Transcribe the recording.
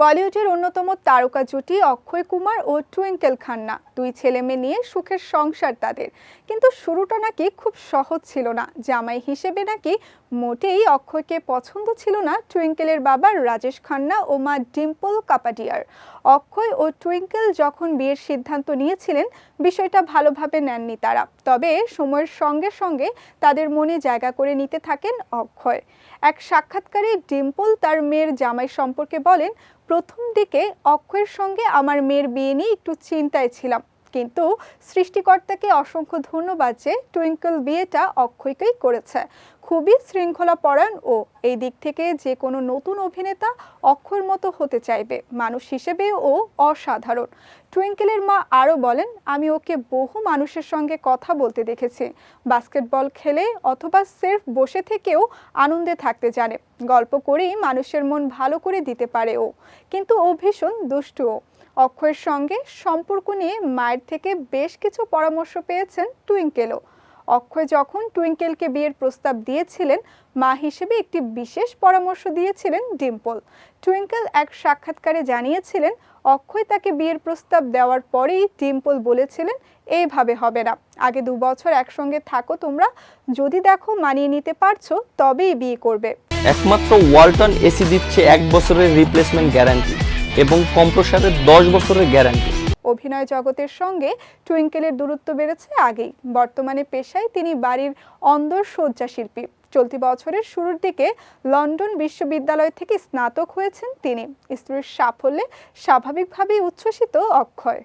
বলিউডের অন্যতম তারকা জুটি অক্ষয় কুমার ও টুইঙ্কেল খান্না। দুই ছেলে মেয়ে নিয়ে সুখের সংসার তাদের। কিন্তু শুরুটা নাকি খুব সহজ ছিল না। জামাই হিসেবে নাকি মোটেই অক্ষয়কে পছন্দ ছিল না টুইঙ্কেলের বাবা রাজেশ খান্না ও মা ডিম্পল কাপাডিয়ার। অক্ষয় ও টুইঙ্কেল যখন বিয়ের সিদ্ধান্ত নিয়েছিলেন, বিষয়টা ভালোভাবে নেননি তারা। তবে সময়ের সঙ্গে সঙ্গে তাদের মনে জায়গা করে নিতে থাকেন অক্ষয়। এক সাক্ষাৎকারে ডিম্পল তার মেয়ের জামাই সম্পর্কে বলেন প্রথম দিকে অক্ষয়ের সঙ্গে আমার মেয়ের বিয়ে নিয়ে একটু চিন্তায় ছিলাম। কিন্তু সৃষ্টিকর্তাকে অসংখ্য ধন্যবাদ যে টুইঙ্কল বিয়েটা অক্ষয়কেই করেছে। খুবই শৃঙ্খলা পরায়ণ ও এই দিক থেকে যে কোনো নতুন অভিনেতা অক্ষর মতো হতে চাইবে মানুষ হিসেবে ও অসাধারণ। টুইঙ্কেলের মা আরও বলেন, আমি ওকে বহু মানুষের সঙ্গে কথা বলতে দেখেছি। বাস্কেটবল খেলে অথবা সেলফ বসে থেকেও আনন্দে থাকতে জানে। গল্প করেই মানুষের মন ভালো করে দিতে পারে ও। কিন্তু ও ভীষণ দুষ্টুও অক্ষয়ের সঙ্গে সম্পর্ক নিয়ে মায়ের থেকে বেশ কিছু পরামর্শ পেয়েছেন টুইঙ্কেলও। অক্ষয় যখন টুইঙ্কেলকে বিয়ের প্রস্তাব দিয়েছিলেন, মা হিসেবে একটি বিশেষ পরামর্শ দিয়েছিলেন ডিম্পল। টুইঙ্কেল এক সাক্ষাৎকারে জানিয়েছিলেন, অক্ষয় তাকে বিয়ের প্রস্তাব দেওয়ার পরেই ডিম্পল বলেছিলেন, এইভাবে হবে না। আগে দু বছর একসঙ্গে থাকো তোমরা। যদি দেখো মানিয়ে নিতে পারছ, তবেই বিয়ে করবে। একমাত্র ওয়ালটন এসি দিচ্ছে এক বছরের রিপ্লেসমেন্ট গ্যারান্টি এবং কম্প্রসারের 10 বছরের গ্যারান্টি। অভিনয় জগতের সঙ্গে টুইঙ্কেলের দূরত্ব বেড়েছে আগেই। বর্তমানে পেশায় তিনি বাড়ির অন্দর শয্যাশিল্পী। চলতি বছরের শুরুর দিকে লন্ডন বিশ্ববিদ্যালয় থেকে স্নাতক হয়েছেন তিনি। স্ত্রীর সাফল্যে স্বাভাবিকভাবেই উচ্ছ্বসিত অক্ষয়।